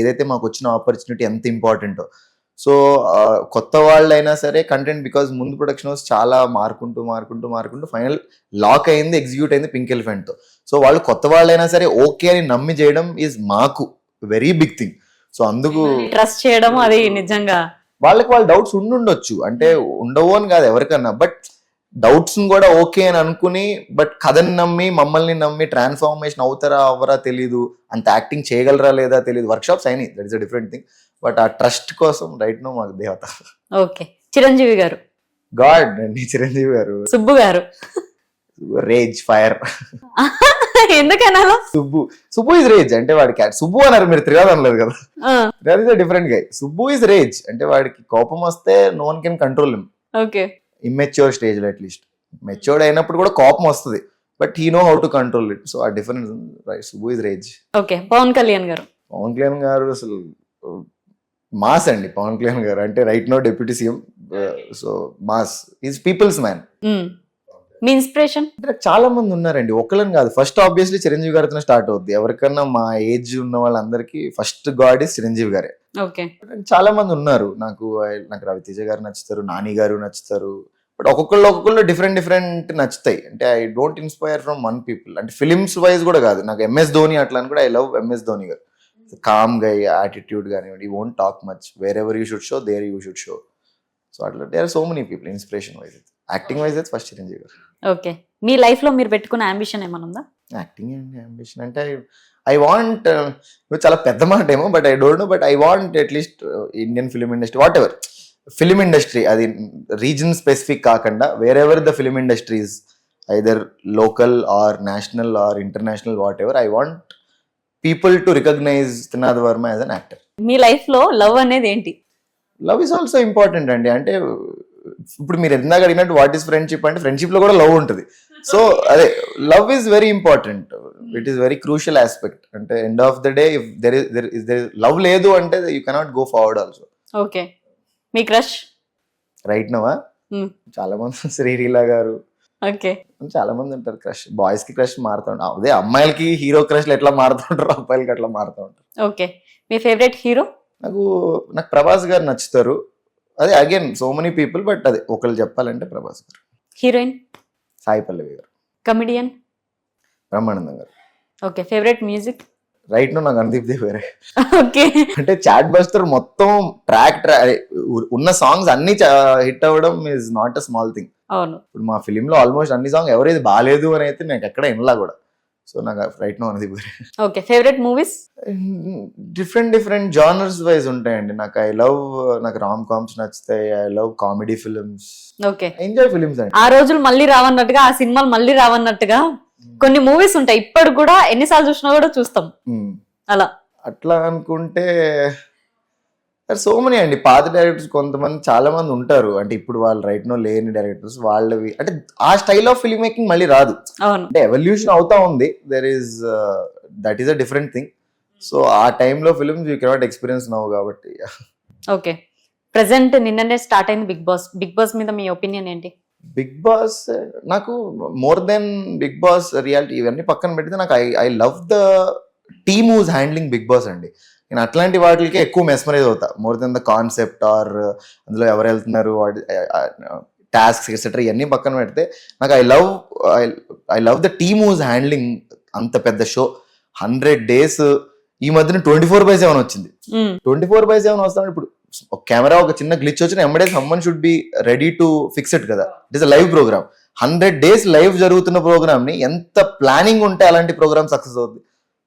Speaker 3: ఏదైతే మాకు వచ్చిన ఆపర్చునిటీ ఎంత ఇంపార్టెంటో సో కొత్త వాళ్ళైనా సరే కంటెంట్ బికాజ్ ముందు ప్రొడక్షన్ హౌస్ చాలా మారుకుంటూ మారుకుంటూ మారుకుంటూ ఫైనల్ లాక్ అయింది ఎగ్జిక్యూట్ అయింది పింక్ ఎలిఫెంట్తో. సో వాళ్ళు కొత్త వాళ్ళైనా సరే ఓకే అని నమ్మి చేయడం ఈజ్ మాకు వెరీ బిగ్ థింగ్ సో అందుకు
Speaker 2: ట్రస్ట్ చేయడం అది నిజంగా.
Speaker 3: వాళ్ళకి వాళ్ళ డౌట్స్ ఉండుండొచ్చు. అంటే ఉండవు అని కాదు ఎవరికన్నా. బట్ డౌట్స్ కూడా ఓకే అని అనుకుని బట్ కథని నమ్మి మమ్మల్ని నమ్మి ట్రాన్స్ఫార్మేషన్ అవుతారా అవ్వరా తెలీదు. అంత యాక్టింగ్ చేయగలరా లేదా తెలియదు వర్క్ షాప్స్ అయినాయి. That is a different thing but ఆ ట్రస్ట్ కోసం రైట్ నో మాకు దేవత.
Speaker 2: ఓకే చిరంజీవి గారు.
Speaker 3: గాడ్ అండి Chiranjeevi garu.
Speaker 2: Subbu garu.
Speaker 3: Rage fire
Speaker 2: ఎందుకనాలో?
Speaker 3: Subbu. Subbu is rage అంటే వాడికి సుబ్బు అన్నారు మీరు త్రిగాదు అనలేదు కదా that is a different guy Subbu is rage అంటే వాడికి కోపం వస్తే no one can control
Speaker 2: okay
Speaker 3: immature స్టేజ్లో అట్లీస్ట్ మెచ్యూర్డ్ అయినప్పుడు కూడా కోపం వస్తుంది. But he know how to control it so ah difference right Subbu is rage
Speaker 2: okay Pawan Kalyan garu.
Speaker 3: Pawan Kalyan గారు అసలు మాస్ అండి పవన్ కళ్యాణ్ గారు. అంటే right now deputy CM so mass. Is people's man.
Speaker 2: Me inspiration
Speaker 3: చాలా మంది ఉన్నారండి. ఒకళ్ళని కాదు. First obviously Chiranjeevi గారితో స్టార్ట్ అవుద్ది. ఎవరికన్నా మా ఏజ్ ఉన్న వాళ్ళందరికీ ఫస్ట్ గాడ్ ఇస్ చిరంజీవి గారే.
Speaker 2: ఓకే
Speaker 3: చాలా మంది ఉన్నారు. నాకు నాకు రవితేజ గారు నచ్చుతారు నాని గారు నచ్చుతారు. బట్ ఒక్కొక్కళ్ళు ఒక్కొక్కళ్ళు డిఫరెంట్ డిఫరెంట్ నచ్చుతాయి. అంటే I don't inspire from one people అంటే ఫిలిమ్స్ వైజ్ కూడా కాదు. నాకు ఎంఎస్ ధోని అట్లా అని కూడా I love MS Dhoni garu. Calm guy attitude కానివ్వండి won't talk much wherever you should show there you should show so అట్లా they are so many people inspiration wise acting wise అయితే first Chiranjeevi garu.
Speaker 2: Okay మీ లైఫ్లో మీరు పెట్టుకున్న ambition ఏమైనా ఉందా?
Speaker 3: Acting and ambition అంటే ఐ వాంట్ చాలా పెద్ద మాట ఏమో but I don't know but I want at least Indian film industry whatever film industry అది రీజన్ స్పెసిఫిక్ కాకుండా wherever the film industries either local or national or international whatever I want people to recognise Trinath Varma as an actor
Speaker 2: మీ లైఫ్లో love అనేది ఏంటి?
Speaker 3: Love is also important అండి. అంటే ఇప్పుడు మీరు ఇందాక అడిగినట్టు వాట్ ఈస్ ఫ్రెండ్షిప్ అంటే ఫ్రెండ్షిప్లో కూడా లవ్ ఉంటుంది. సో అదే love is very important it is very crucial aspect అంటే end of the day if there is there is there love లేదు అంటే you cannot go forward also
Speaker 2: okay me crush
Speaker 3: right now. చాలా మంది శ్రీలీలా గారు.
Speaker 2: Okay
Speaker 3: చాలా మంది ఉంటారు crush బాయ్స్కి క్రష్ మారుతూ ఉంటారు. అదే అమ్మాయిలకి హీరో క్రష్లు ఎట్లా మారుతూ ఉంటారు అబ్బాయిలకి అట్లా మారుతూ ఉంటారు.
Speaker 2: ఓకే మీ ఫేవరెట్ హీరో
Speaker 3: నాకు నాకు ప్రభాస్ గారు నచ్చుతారు. అదే again so many people but అదే ఒకళ్ళు చెప్పాలంటే ప్రభాస్ గారు.
Speaker 2: హీరోయిన్
Speaker 3: సాయి పల్లవి గారు.
Speaker 2: Comedian
Speaker 3: Brahmanandam garu.
Speaker 2: Okay favourite music
Speaker 3: right నాకు అనుదీప్ దేవ్ వేరే
Speaker 2: ఓకే
Speaker 3: అంటే చాట్ బస్టర్ మొత్తం ట్రాక్ ఉన్న సాంగ్స్ అన్ని హిట్ అవ్వడం is not a small thing
Speaker 2: అవును.
Speaker 3: ఇప్పుడు మా ఫిలిం లో ఆల్మోస్ట్ అన్ని సాంగ్ ఎవరైతే బాగాలేదు అని అయితే నాకు ఎక్కడ వినలా కూడా. సో నాకు రైట్ నో అనుదీప్ వేరే
Speaker 2: okay favourite movies
Speaker 3: different different genres wise ఉంటాయండి. నాకు ఐ లవ్ నాకు రామ్ కామ్స్ నచ్చుతాయి. I love comedy films
Speaker 2: okay
Speaker 3: enjoy films అండి.
Speaker 2: ఆ రోజులు మళ్ళీ రావన్నట్టుగా ఆ సినిమాలు మళ్ళీ రావన్నట్టుగా కొన్ని మూవీస్ ఉంటాయి. ఇప్పటి కూడా ఎన్నిసార్లు చూసినా కూడా చూస్తాం.
Speaker 3: Hmm.
Speaker 2: అలా.
Speaker 3: అట్లా అనుకుంటే సో మనీ అండి. పాత డైరెక్టర్స్ కొంతమంది చాలా మంది ఉంటారు. అంటే ఇప్పుడు వాళ్ళు రైట్ నో లేని డైరెక్టర్స్ వాళ్ళవి. అంటే ఆ స్టైల్ ఆఫ్ ఫిల్మ్ మేకింగ్ మళ్ళీ రాదు. అంటే ఎవల్యూషన్ అవుతా ఉంది. There is that is a different thing so ఆ టైంలో ఫిల్మ్స్ యూ కెనాట్ ఎక్స్పీరియన్స్ నవ్వు కాబట్టి.
Speaker 2: ఓకే ప్రెసెంట్ నిన్ననే స్టార్ట్ అయింది బిగ్ బాస్ బిగ్ బాస్ మీద మీ ఒపీనియన్ ఏంటి?
Speaker 3: బిగ్ బాస్ నాకు more than Bigg Boss reality ఇవన్నీ పక్కన పెడితే నాకు I I love the team who's handling Bigg Boss అండి. నేను అట్లాంటి వాటికి ఎక్కువ మెస్మరైజ్ అవుతా. More than the concept or అందులో ఎవరు వెళ్తున్నారు టాస్క్స్ ఎక్సెట్రా ఇవన్నీ పక్కన పెడితే నాకు I love I love the team who's handling అంత పెద్ద షో హండ్రెడ్ డేస్ ఈ మధ్యన ట్వంటీ ఫోర్ బై సెవెన్ వచ్చింది. ట్వంటీ ఫోర్ బై సెవెన్ వస్తాం ఇప్పుడు. ఒక కెమెరా ఒక చిన్న గ్లిచ్ వచ్చిన ఎంబడే someone should be ready to fix it కదా. It is live program hundred days live జరుగుతున్న ప్రోగ్రామ్ని ఎంత ప్లానింగ్ ఉంటే అలాంటి ప్రోగ్రామ్ సక్సెస్ అవుతుంది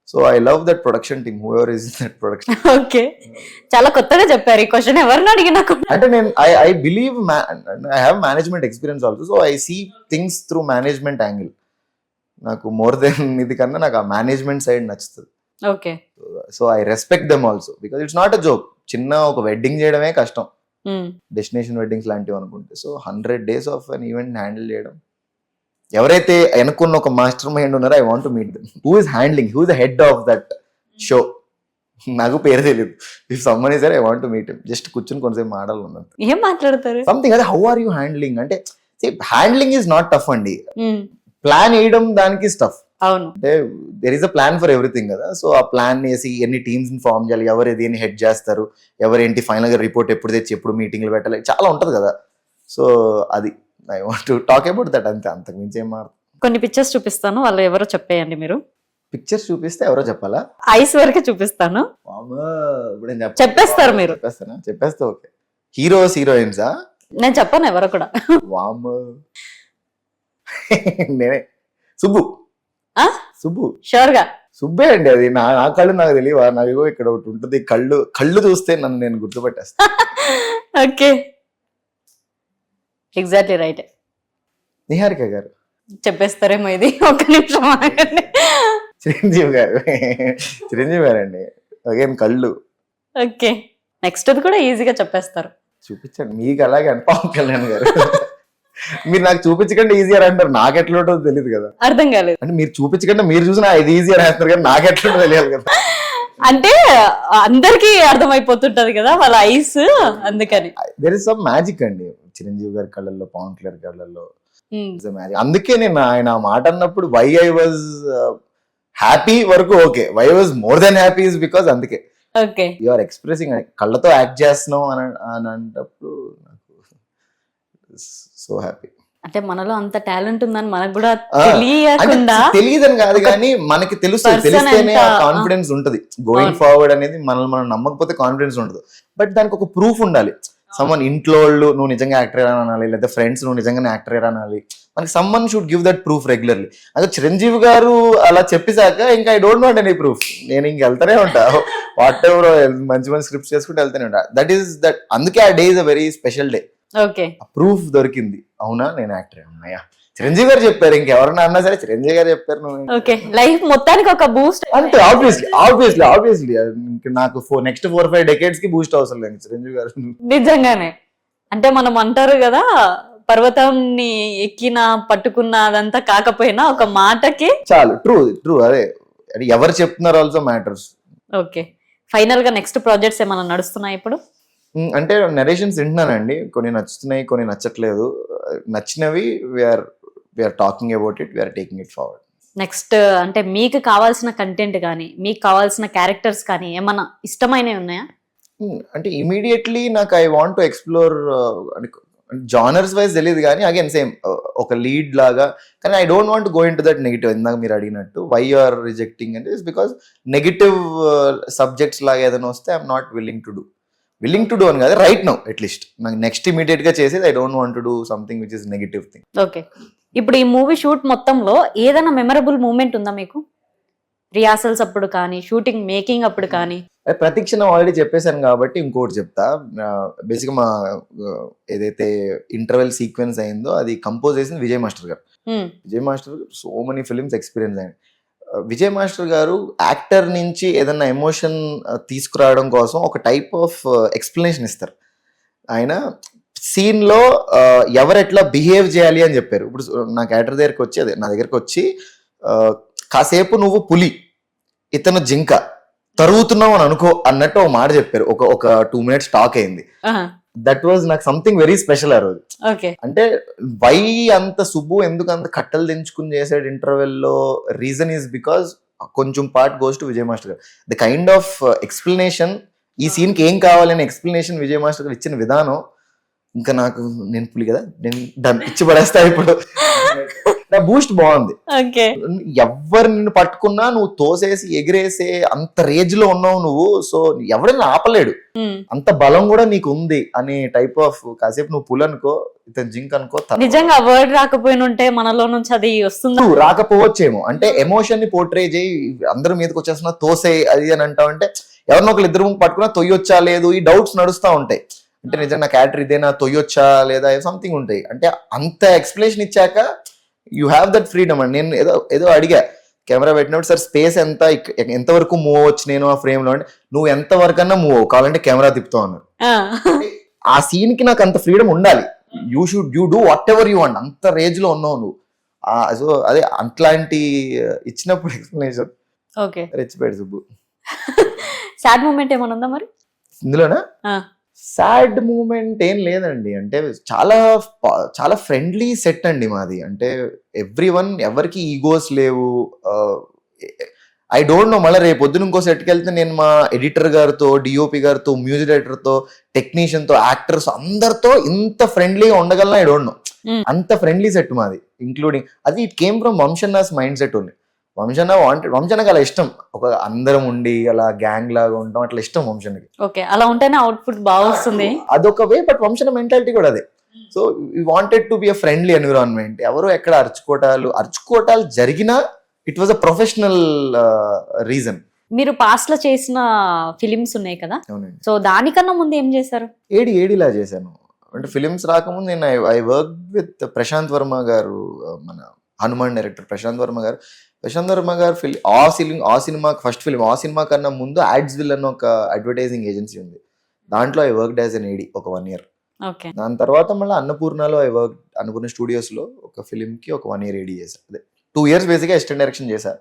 Speaker 3: so I love that production team whoever is that production
Speaker 2: okay చాలా కొత్తగా చెప్పారు ఈ క్వశ్చన్ ఎవరిని అడిగినా
Speaker 3: అంటే నేను I I believe I have management experience also so I see things through management angle నాకు మోర్ దెన్ ఇది కన్నా నాకు ఆ మేనేజ్మెంట్ సైడ్ నచ్చుతుంది.
Speaker 2: Okay
Speaker 3: so I respect them also because it's not a joke చిన్న ఒక వెడ్డింగ్ చేయడమే కష్టం. డెస్టినేషన్ వెడ్డింగ్స్ లాంటివి అనుకుంటే. So hundred days of an event handle చేయడం ఎవరైతే అనుకున్న ఒక మాస్టర్ మైండ్ ఉన్నారో I want meet them who is handling who the head of that show నాకు పేరు తెలియదు if someone is I want meet just కూర్చుని కొంచెంసేపు మాడాలి ఉన్నంత
Speaker 2: ఏం మాట్లాడతారు?
Speaker 3: సంథింగ్ అదే హౌ ఆర్ యూ హ్యాండ్లింగ్ అంటే హ్యాండ్లింగ్ ఈజ్ నాట్ టఫ్ అండి. ప్లాన్ వేయడం దానికి టఫ్
Speaker 2: అవును.
Speaker 3: అంటే there is a plan for everything కదా. సో ఆ ప్లాన్ వేసి ఎన్ని టీమ్స్ని ఫామ్ చేయాలి ఎవరు దేన్ని హెడ్ చేస్తారు ఎవరేంటి ఫైనల్గా రిపోర్ట్ ఎప్పుడు తెచ్చి ఎప్పుడు మీటింగ్లు పెట్టాలి చాలా ఉంటది కదా. సో అది. I want to talk about that అంతే అంతకు మించి ఏం
Speaker 2: కొన్ని పిక్చర్స్ చూపిస్తాను వాళ్ళు ఎవరో చెప్పేయండి మీరు.
Speaker 3: పిక్చర్స్ చూపిస్తే ఎవరో చెప్పాలా?
Speaker 2: ఐస్ వరకే చూపిస్తాను.
Speaker 3: వామ్మో, ఇప్పుడు నేను చెప్ప-
Speaker 2: చెప్పేస్తారు మీరు.
Speaker 3: చెప్పేస్తానా? చెప్పేస్తే ఓకే. హీరోస్ హీరోయిన్సా
Speaker 2: నేను చెప్పను ఎవరో కూడా.
Speaker 3: వామ్ నేనే. సుబ్బు.
Speaker 2: ఆ?
Speaker 3: సుబ్బు.
Speaker 2: షూర్గా.
Speaker 3: సుబ్బే అండి అది. నా నా కళ్ళు నాకు తెలియవా? నాకు ఇగో ఇక్కడ ఒకటి ఉంటుంది. కళ్ళు కళ్ళు చూస్తే నన్ను నేను గుర్తుపట్టేస్తాను
Speaker 2: ఓకే ఎగ్జాక్ట్లీ రైట్
Speaker 3: నిహారిక గారు.
Speaker 2: చెప్పేస్తారేమో ఇది. ఒక నిమిషం ఆగండి.
Speaker 3: చిరంజీవి గారు. చిరంజీవి గారు అండి అగైన్ కళ్ళు.
Speaker 2: ఓకే. నెక్స్ట్ అది కూడా ఈజీగా చెప్పేస్తారు.
Speaker 3: చూపించండి. మీకు అలాగే పవన్ కళ్యాణ్ గారు. మీరు నాకు చూపించకండి ఈజీయర్ అంటారు. నాకు ఎట్లా ఉంటుందో తెలియదు కదా.
Speaker 2: అర్థం కాలేదు.
Speaker 3: అంటే మీరు చూపించకండి మీరు చూసిన ఇది ఈజీయర్ వేస్తున్నారు కానీ నాకు ఎట్లా ఉంటుందో తెలియదు కదా.
Speaker 2: అంటే అందరికి అర్థమైపోతుంటది కదా వాళ్ళ ఐస్ అందుకని.
Speaker 3: దెర్ ఇస్ సమ్ మ్యాజిక్ అండి. చిరంజీవి గారి కళ్ళల్లో పవన్ కళ్యాణ్ కళ్ళల్లో. మ్యాజిక్ అందుకే నేను ఆయన మాట అన్నప్పుడు వై ఐ వాజ్ హ్యాపీ వరకు okay why was more than happy is because అందుకే.
Speaker 2: ఓకే
Speaker 3: యు ఆర్ ఎక్స్ప్రెసింగ్ కళ్ళతో యాక్ట్ చేస్తున్నావు అని అని అంటప్పుడు నాకు సో హ్యాపీ
Speaker 2: అంటే మనలో అంత టాలెంట్ ఉందని మనకు కూడా తెలియకుండా
Speaker 3: తెలియదని కాదు కానీ మనకి తెలుస్తుంది తెలిస్తేనే కాన్ఫిడెన్స్ ఉంటది. గోయింగ్. ఫార్వర్డ్ అనేది మనల్ని మనం నమ్మకపోతే కాన్ఫిడెన్స్ ఉండదు. బట్ దానికి ఒక ప్రూఫ్ ఉండాలి. సమ్మన్ ఇంట్లో వాళ్ళు నువ్వు నిజంగా యాక్టర్ అనాలి లేదా ఫ్రెండ్స్ నువ్వు నిజంగానే యాక్టర్ అనాలి. మనకి someone should give that proof regularly అదే చిరంజీవి గారు అలా చెప్పేశాక ఇంకా I don't want any proof నేను ఇంక వెళ్తానే ఉంటా. వాట్ ఎవర్ మంచి మంచి స్క్రిప్ట్స్ చేసుకుంటే వెళ్తానే ఉంటా. దట్ ఈస్ దట్ అందుకే ఆ day is a very special day
Speaker 2: okay
Speaker 3: proof దొరికింది. అవునా? నేను యాక్టర్ అమ్మయ్యా చిరంజీవి గారు చెప్పారు ఇంకెవరన్నా అన్నా సరే చిరంజీవి గారు చెప్పారు నువ్వు
Speaker 2: ఓకే లైఫ్ మొత్తానికి ఒక బూస్ట్
Speaker 3: అంతే ఆబ్వియస్లీ ఆబ్వియస్లీ ఆబ్వియస్లీ నాకు ఫోర్ నెక్స్ట్ ఫోర్ ఫైవ్ డెకేడ్స్కి బూస్ట్ అవసరం లేదు చిరంజీవి గారు.
Speaker 2: నిజంగానే. అంటే మనం అంటారు కదా పర్వతాన్ని ఎక్కిన పట్టుకున్న అదంతా కాకపోయినా ఒక మాటకి
Speaker 3: చాలు ట్రూ ట్రూ అదే. అది ఎవరు చెప్తున్నారు ఆల్సో మ్యాటర్స్
Speaker 2: ఓకే. ఫైనల్గా నెక్స్ట్ ప్రాజెక్ట్స్ ఏమైనా నడుస్తున్నాయి ఇప్పుడు?
Speaker 3: అంటే నరేషన్స్ వింటున్నానండి. కొన్ని నచ్చుతున్నాయి కొన్ని నచ్చట్లేదు. నచ్చినవి we're we're talking about it we're taking it forward
Speaker 2: next అంటే మీకు కావాల్సిన కంటెంట్ కానీ మీకు కావాల్సిన క్యారెక్టర్స్ కానీ ఏమైనా ఇష్టమైనవి ఉన్నాయా?
Speaker 3: అంటే ఇమీడియట్లీ నాకు I want to explore genres wise తెలియదు కానీ అగైన్ సేమ్ ఒక లీడ్ లాగా కానీ I don't want go in to that negative ఇందాక మీరు అడిగినట్టు వై ఆర్ రిజెక్టింగ్ అంటే is because negative subjects uh, లాగా ఏదైనా వస్తే I'm not willing to do willing to do అని కాదు రైట్ నౌ అట్లీస్ట్ నాకు నెక్స్ట్ ఇమీడియట్గా చేసేది I don't want to do something which is negative thing
Speaker 2: okay ఇప్పుడు ఈ మూవీ షూట్ మొత్తంలో ఏదైనా మెమరబుల్ మూమెంట్ ఉందా మీకు? రిహార్సల్స్ అప్పుడు కానీ షూటింగ్ మేకింగ్ అప్పుడు కానీ?
Speaker 3: ప్రతిక్షణం ఆల్రెడీ చెప్పేశాను కాబట్టి ఇంకోటి చెప్తా. బేసిక్గా మా ఏదైతే ఇంటర్వెల్ సీక్వెన్స్ అయిందో అది కంపోజ్ చేసింది విజయ్ మాస్టర్ గారు.
Speaker 2: ఉమ్,
Speaker 3: Vijay master so many films experience అయ్యాయి ఆ, విజయ్ మాస్టర్ గారు యాక్టర్ నుంచి ఏదన్నా ఎమోషన్ తీసుకురావడం కోసం ఒక టైప్ ఆఫ్ ఎక్స్ప్లెనేషన్ ఇస్తారు. ఆయన సీన్లో ఎవరు ఎట్లా బిహేవ్ చేయాలి అని చెప్పారు. ఇప్పుడు నా క్యారెక్టర్ దగ్గరికి వచ్చి అదే నా దగ్గరికి వచ్చి కాసేపు నువ్వు పులి ఇతను జింక తరుగుతున్నావు అని అనుకో అన్నట్టు ఒక మాట చెప్పారు. ఒక ఒక టూ మినిట్స్ టాక్ అయింది. దట్ వాజ్ నాకు సంథింగ్ వెరీ స్పెషల్ ఆ రోజు. అంటే వై అంత సుబ్బు ఎందుకు అంత కట్టలు తెంచుకుని చేసాడు ఇంటర్వెల్లో రీజన్ ఈస్ బికాస్ కొంచెం part goes to Vijay master గారు. ద కైండ్ ఆఫ్ ఎక్స్ప్లెనేషన్ ఈ సీన్కి ఏం కావాలనే ఎక్స్ప్లెనేషన్ విజయ్ మాస్టర్ గారు ఇచ్చిన విధానం ఇంకా నాకు నేను పులి కదా నేను దాన్ని ఇచ్చి పడేస్తా ఇప్పుడు. నా బూస్ట్ బాగుంది. ఎవరు నిన్ను పట్టుకున్నా నువ్వు తోసేసి ఎగిరేసే అంత రేంజ్లో ఉన్నావు నువ్వు. సో ఎవడైనా ఆపలేడు. అంత బలం కూడా నీకు ఉంది అనే టైప్ ఆఫ్ కాసేపు నువ్వు పుల్ అనుకో ఇతను జింక్ అనుకో
Speaker 2: నిజంగా వర్డ్ రాకపోయిన ఉంటే మనలో నుంచి అది వస్తుందా?
Speaker 3: రాకపోవచ్చేమో. అంటే ఎమోషన్ని పోర్ట్రే చేయి అందరి మీదకి వచ్చేస్తున్నా తోసే అది అని అంటావు అంటే ఎవరినో ఒకరు ఇద్దరు పట్టుకున్నా తొయ్యొచ్చా లేదు ఈ డౌట్స్ నడుస్తా ఉంటాయి. అంటే నిజంగా నా క్యారెక్టర్ ఇదేనా తొయ్యొచ్చా లేదా సంథింగ్ ఉంటాయి. అంటే అంత ఎక్స్ప్లెనేషన్ ఇచ్చాక యూ హ్యావ్ దట్ ఫ్రీడమ్ అండి నేను ఏదో ఏదో అడిగా కెమెరా పెట్టినప్పుడు సార్ స్పేస్ ఎంత? ఎంతవరకు మూవ్ అవ్వచ్చు నేను ఆ ఫ్రేమ్లో అంటే నువ్వు ఎంత వరకు అన్నా మూవ్ అవ్వు. కావాలంటే కెమెరా తిప్పుతావు అన్నారు.
Speaker 2: ఆ.
Speaker 3: సీన్కి నాకు అంత ఫ్రీడమ్ ఉండాలి. You should you do whatever you and అంత రేంజ్లో ఉన్నావు నువ్వు. సో అదే అట్లాంటి ఇచ్చినప్పుడు ఎక్స్ప్లెనేషన్
Speaker 2: ఓకే.
Speaker 3: రెచ్చిపోయాడు సుబ్బు.
Speaker 2: సాడ్ మూమెంట్ ఏమైనా ఉందా మరి?
Speaker 3: ఇందులోనా. సాడ్ మూమెంట్ ఏం లేదండి. అంటే చాలా చాలా ఫ్రెండ్లీ సెట్ అండి మాది. అంటే ఎవ్రీ వన్ ఎవరికి ఈగోస్ లేవు. ఐ డోంట్ నో మళ్ళీ రేపు పొద్దున ఇంకో సెట్కి వెళ్తే నేను మా ఎడిటర్ గారితో డిఓపి గారితో మ్యూజిక్ డైరెక్టర్తో టెక్నీషియన్తో యాక్టర్స్ అందరితో ఇంత ఫ్రెండ్లీగా ఉండగలనా ఐ డోంట్ నో. అంత ఫ్రెండ్లీ సెట్ మాది ఇంక్లూడింగ్. అది ఇట్ కేమ్ ఫ్రమ్ వంశన్నాస్ మైండ్ సెట్ ఉంది వంశన్న వాంటెడ్ వంశన్నకి అలా ఇష్టం. ఒక అందరం ఉండి అలా గ్యాంగ్ లాగా ఉంటాం అట్లా ఇష్టం వంశన్నకి.
Speaker 2: ఓకే అలా ఉంటేనే అవుట్పుట్ బాగా వస్తుంది.
Speaker 3: అదొక వే బట్ వంశన మెంటాలిటీ కూడా అదే. So you wanted to be a friendly environment ఎవరు ఎక్కడ అరుచుకోవటాలు అరుచుకోవటాలు జరిగినా it was a professional reason
Speaker 2: మీరు పాస్ట్లో చేసిన ఫిలిమ్స్ ఉన్నాయి కదా? సో దానికన్నా ముందు ఏం చేశారు?
Speaker 3: ఏడి ఏడిలా చేశాను? అంటే ఫిలిమ్స్ రాకముందు నేను I work with Prashanth Varma గారు uh, మన హనుమాన్ డైరెక్టర్ ప్రశాంత్ వర్మ గారు. ప్రశాంత్ వర్మ గారు ఫిలిం ఆ ఫిలిం ఆ సినిమా ఫస్ట్ ఫిలిం ఆ సినిమా కన్నా ముందు యాడ్స్ విల్ అని ఒక అడ్వర్టైజింగ్ ఏజెన్సీ ఉంది. దాంట్లో I work as an AD ఒక వన్ ఇయర్.
Speaker 2: ఓకే.
Speaker 3: దాని తర్వాత మళ్ళీ అన్నపూర్ణలో ఐ వర్క్ అన్నపూర్ణ స్టూడియోస్లో ఒక ఫిలిం కి ఒక వన్ ఇయర్ ఏడీ చేశా. అదే టూ ఇయర్స్ బేసిక్గా అసిస్టెంట్ డైరెక్షన్ చేశా.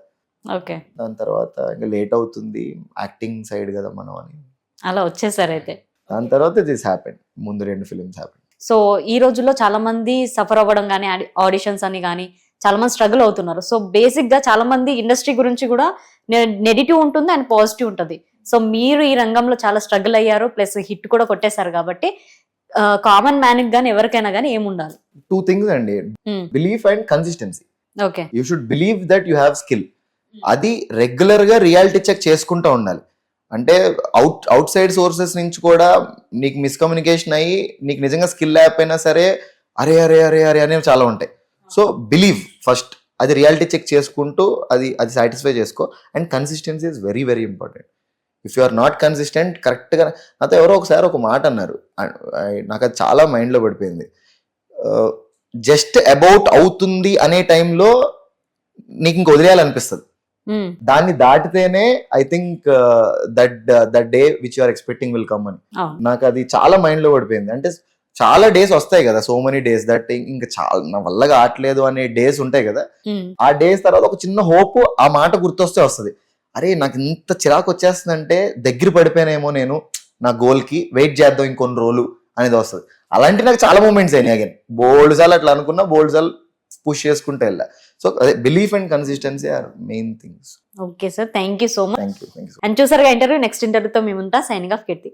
Speaker 2: ఓకే.
Speaker 3: దాని తర్వాత ఇంకా లేట్ అవుతుంది యాక్టింగ్ సైడ్ కదా మనం అని.
Speaker 2: అలా వచ్చేసారు అయితే
Speaker 3: దాని తర్వాత దిస్ హ్యాపెన్ ముందు రెండు ఫిలిమ్స్ హ్యాపెన్.
Speaker 2: సో ఈ రోజుల్లో చాలా మంది సఫర్ అవ్వడం కానీ ఆడిషన్స్ అని కానీ చాలా మంది స్ట్రగుల్ అవుతున్నారు. సో బేసిక్గా చాలా మంది ఇండస్ట్రీ గురించి కూడా నెగిటివ్ ఉంటుంది అండ్ పాజిటివ్ ఉంటుంది. సో మీరు ఈ రంగంలో చాలా స్ట్రగుల్ అయ్యారు ప్లస్ హిట్ కూడా కొట్టేశారు కాబట్టి కామన్ మ్యాన్ కానీ ఎవరికైనా కానీ ఏముండాలి
Speaker 3: టూ థింగ్స్ అండి. Belief and consistency
Speaker 2: okay
Speaker 3: you should believe that you have skill అది రెగ్యులర్గా రియాలిటీ చెక్ చేసుకుంటూ ఉండాలి. అంటే అవుట్ అవుట్ సైడ్ సోర్సెస్ నుంచి కూడా నీకు మిస్కమ్యూనికేషన్ అయ్యి నీకు నిజంగా స్కిల్ లేకపోయినా సరే అరే అరే అరే అరే అనేవి చాలా ఉంటాయి. సో బిలీవ్ ఫస్ట్ అది రియాలిటీ చెక్ చేసుకుంటూ అది అది సాటిస్ఫై చేసుకో. And consistency is very very important if you are not consistent కరెక్ట్గా నాతో ఎవరో ఒకసారి ఒక మాట అన్నారు. నాకు అది చాలా మైండ్లో పడిపోయింది. జస్ట్ అబౌట్ అవుతుంది అనే టైంలో నీకు ఇంక వదిలేయాలనిపిస్తుంది. దాన్ని దాటితేనే I think that that day which are expecting will come అని. నాకు అది చాలా మైండ్లో పడిపోయింది. అంటే చాలా డేస్ వస్తాయి కదా సో మెనీ డేస్ దట్ ఇంకా చాలా నా వల్ల కావట్లేదు అనే డేస్ ఉంటాయి కదా ఆ డేస్ తర్వాత ఒక చిన్న హోప్ ఆ మాట గుర్తొస్తే వస్తుంది. అరే నాకు ఇంత చిరాకు వచ్చేస్తుందంటే దగ్గర పడిపోయానేమో నేను నా గోల్కి వెయిట్ చేద్దాం ఇంకొన్ని రోజులు అనేది వస్తుంది. అలాంటి నాకు చాలా మూమెంట్స్ అయినాయి అగైన్ బోల్డ్ సార్లు అట్లా అనుకున్నా బోల్డ్ సార్లు పుష్ చేసుకుంటూ వెళ్ళా. సో అదే belief and consistency are main things
Speaker 2: okay sir thank you so much and చూసారుగా ఇంటర్వ్యూ నెక్స్ట్ ఇంటర్వ్యూతో మేము ఉంటా. Signing off Keerthi.